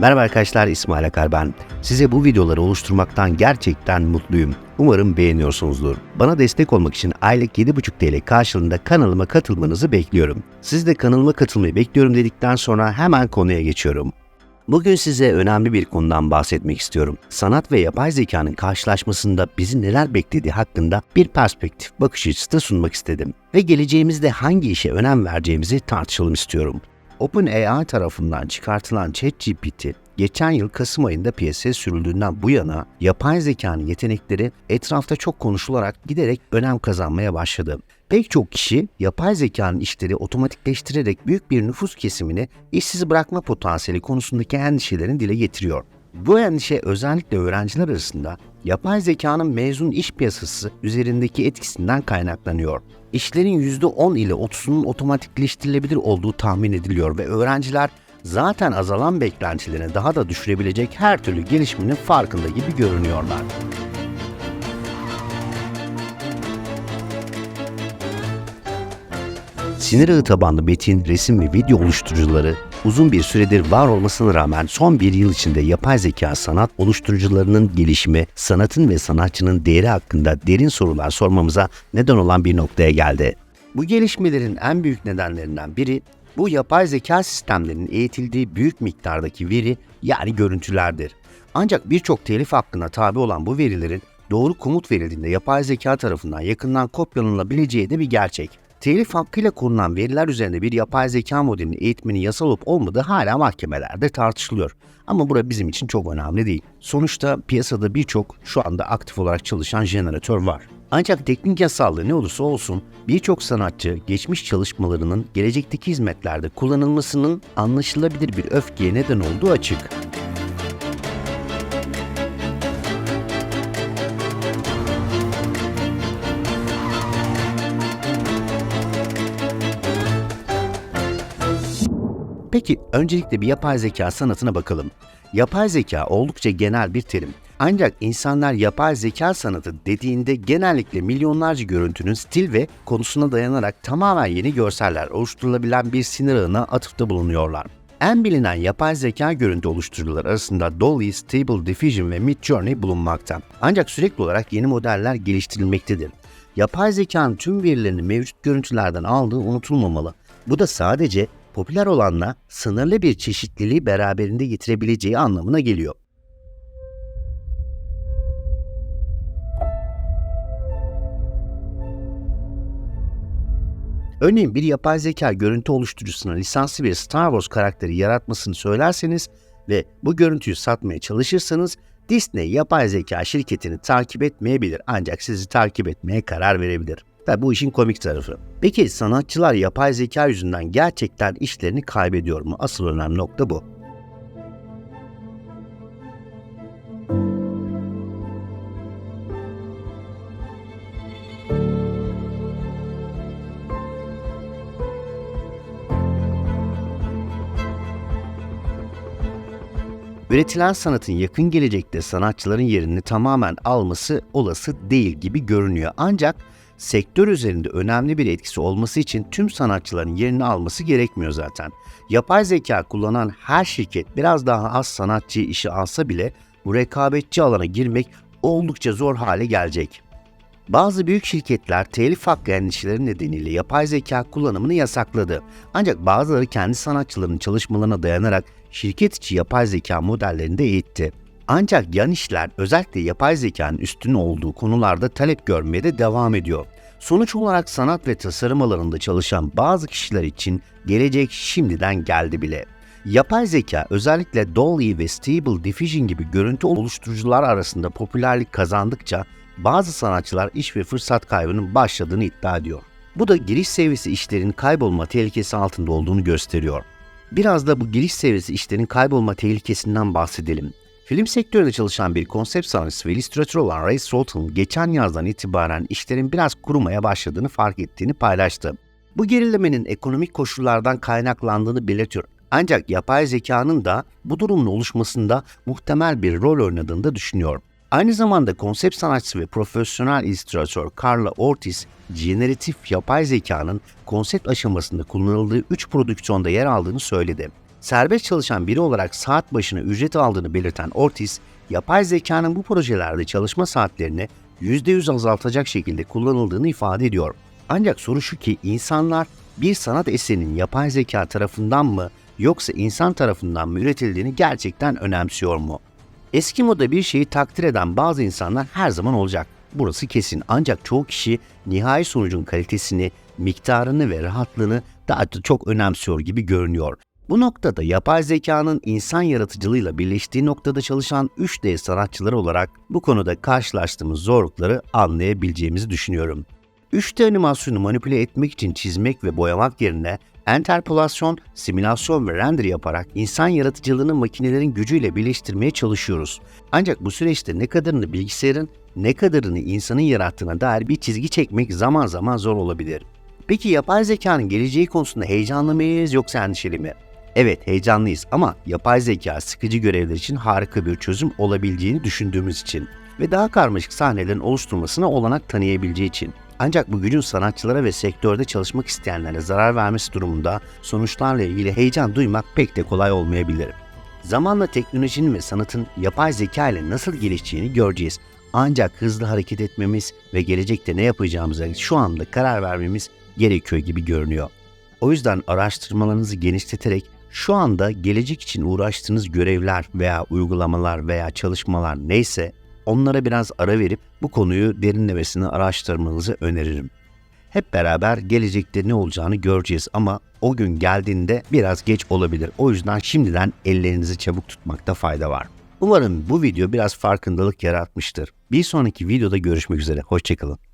Merhaba arkadaşlar İsmail Akar ben. Size bu videoları oluşturmaktan gerçekten mutluyum. Umarım beğeniyorsunuzdur. Bana destek olmak için aylık 7,5 TL karşılığında kanalıma katılmanızı bekliyorum. Siz de kanalıma katılmayı bekliyorum dedikten sonra hemen konuya geçiyorum. Bugün size önemli bir konudan bahsetmek istiyorum. Sanat ve yapay zekanın karşılaşmasında bizi neler beklediği hakkında bir perspektif bakış açısı da sunmak istedim. Ve geleceğimizde hangi işe önem vereceğimizi tartışalım istiyorum. OpenAI tarafından çıkartılan ChatGPT, geçen yıl Kasım ayında piyasaya sürüldüğünden bu yana yapay zekanın yetenekleri etrafta çok konuşularak giderek önem kazanmaya başladı. Pek çok kişi yapay zekanın işleri otomatikleştirerek büyük bir nüfus kesimini işsiz bırakma potansiyeli konusundaki endişelerini dile getiriyor. Bu endişe özellikle öğrenciler arasında yapay zekanın mezun iş piyasası üzerindeki etkisinden kaynaklanıyor. İşlerin %10 ile 30'unun otomatikleştirilebilir olduğu tahmin ediliyor ve öğrenciler zaten azalan beklentilerini daha da düşürebilecek her türlü gelişmenin farkında gibi görünüyorlar. Sinir ağı tabanlı metin, resim ve video oluşturucuları uzun bir süredir var olmasına rağmen son bir yıl içinde yapay zeka sanat oluşturucularının gelişimi, sanatın ve sanatçının değeri hakkında derin sorular sormamıza neden olan bir noktaya geldi. Bu gelişmelerin en büyük nedenlerinden biri bu yapay zeka sistemlerinin eğitildiği büyük miktardaki veri yani görüntülerdir. Ancak birçok telif hakkına tabi olan bu verilerin doğru komut verildiğinde yapay zeka tarafından yakından kopyalanılabileceği de bir gerçek. Telif hakkıyla korunan veriler üzerinde bir yapay zeka modelinin eğitmenin yasal olup olmadığı hala mahkemelerde tartışılıyor. Ama bura bizim için çok önemli değil. Sonuçta piyasada birçok şu anda aktif olarak çalışan jeneratör var. Ancak teknik yasallığı ne olursa olsun birçok sanatçı geçmiş çalışmalarının gelecekteki hizmetlerde kullanılmasının anlaşılabilir bir öfkeye neden olduğu açık. Peki öncelikle bir yapay zeka sanatına bakalım. Yapay zeka oldukça genel bir terim. Ancak insanlar yapay zeka sanatı dediğinde genellikle milyonlarca görüntünün stil ve konusuna dayanarak tamamen yeni görseller oluşturulabilen bir sinir ağına atıfta bulunuyorlar. En bilinen yapay zeka görüntü oluşturucular arasında Dolly, Stable Diffusion ve Midjourney bulunmakta. Ancak sürekli olarak yeni modeller geliştirilmektedir. Yapay zekanın tüm verilerini mevcut görüntülerden aldığı unutulmamalı. Bu da sadece popüler olanla sınırlı bir çeşitliliği beraberinde getirebileceği anlamına geliyor. Örneğin bir yapay zeka görüntü oluşturucusuna lisanslı bir Star Wars karakteri yaratmasını söylerseniz ve bu görüntüyü satmaya çalışırsanız Disney yapay zeka şirketini takip etmeyebilir ancak sizi takip etmeye karar verebilir. Tabi bu işin komik tarafı. Peki sanatçılar yapay zeka yüzünden gerçekten işlerini kaybediyor mu? Asıl önemli nokta bu. Üretilen sanatın yakın gelecekte sanatçıların yerini tamamen alması olası değil gibi görünüyor. Ancak sektör üzerinde önemli bir etkisi olması için tüm sanatçıların yerini alması gerekmiyor zaten. Yapay zeka kullanan her şirket biraz daha az sanatçı işi alsa bile bu rekabetçi alana girmek oldukça zor hale gelecek. Bazı büyük şirketler telif hakkı endişeleri nedeniyle yapay zeka kullanımını yasakladı. Ancak bazıları kendi sanatçılarının çalışmalarına dayanarak şirket içi yapay zeka modellerini de eğitti. Ancak yan işler özellikle yapay zekanın üstün olduğu konularda talep görmeye de devam ediyor. Sonuç olarak sanat ve tasarım alanında çalışan bazı kişiler için gelecek şimdiden geldi bile. Yapay zeka özellikle Dolly ve Stable Diffusion gibi görüntü oluşturucular arasında popülerlik kazandıkça bazı sanatçılar iş ve fırsat kaybının başladığını iddia ediyor. Bu da giriş seviyesi işlerin kaybolma tehlikesi altında olduğunu gösteriyor. Biraz da bu giriş seviyesi işlerin kaybolma tehlikesinden bahsedelim. Film sektöründe çalışan bir konsept sanatçısı ve illüstratör olan Ray Stolten geçen yazdan itibaren işlerin biraz kurumaya başladığını fark ettiğini paylaştı. Bu gerilemenin ekonomik koşullardan kaynaklandığını belirtiyor. Ancak yapay zekanın da bu durumun oluşmasında muhtemel bir rol oynadığını da düşünüyor. Aynı zamanda konsept sanatçısı ve profesyonel illüstratör Carla Ortiz, jeneratif yapay zekanın konsept aşamasında kullanıldığı 3 prodüksiyonda yer aldığını söyledi. Serbest çalışan biri olarak saat başına ücret aldığını belirten Ortiz, yapay zekanın bu projelerde çalışma saatlerini %100 azaltacak şekilde kullanıldığını ifade ediyor. Ancak soru şu ki insanlar bir sanat eserinin yapay zeka tarafından mı yoksa insan tarafından mı üretildiğini gerçekten önemsiyor mu? Eski moda bir şeyi takdir eden bazı insanlar her zaman olacak. Burası kesin ancak çoğu kişi nihai sonucun kalitesini, miktarını ve rahatlığını daha çok önemsiyor gibi görünüyor. Bu noktada yapay zekanın insan yaratıcılığıyla birleştiği noktada çalışan 3D sanatçıları olarak bu konuda karşılaştığımız zorlukları anlayabileceğimizi düşünüyorum. 3D animasyonu manipüle etmek için çizmek ve boyamak yerine enterpolasyon, simülasyon ve render yaparak insan yaratıcılığını makinelerin gücüyle birleştirmeye çalışıyoruz. Ancak bu süreçte ne kadarını bilgisayarın, ne kadarını insanın yarattığına dair bir çizgi çekmek zaman zaman zor olabilir. Peki yapay zekanın geleceği konusunda heyecanlı mıyız yoksa endişeli mi? Evet heyecanlıyız ama yapay zeka sıkıcı görevler için harika bir çözüm olabileceğini düşündüğümüz için ve daha karmaşık sahnelerin oluşturmasına olanak tanıyabileceği için. Ancak bu gücün sanatçılara ve sektörde çalışmak isteyenlere zarar vermesi durumunda sonuçlarla ilgili heyecan duymak pek de kolay olmayabilir. Zamanla teknolojinin ve sanatın yapay zeka ile nasıl gelişeceğini göreceğiz. Ancak hızlı hareket etmemiz ve gelecekte ne yapacağımıza şu anda karar vermemiz gerekiyor gibi görünüyor. O yüzden araştırmalarınızı genişleterek şu anda gelecek için uğraştığınız görevler veya uygulamalar veya çalışmalar neyse onlara biraz ara verip bu konuyu derinlemesine araştırmanızı öneririm. Hep beraber gelecekte ne olacağını göreceğiz ama o gün geldiğinde biraz geç olabilir. O yüzden şimdiden ellerinizi çabuk tutmakta fayda var. Umarım bu video biraz farkındalık yaratmıştır. Bir sonraki videoda görüşmek üzere. Hoşçakalın.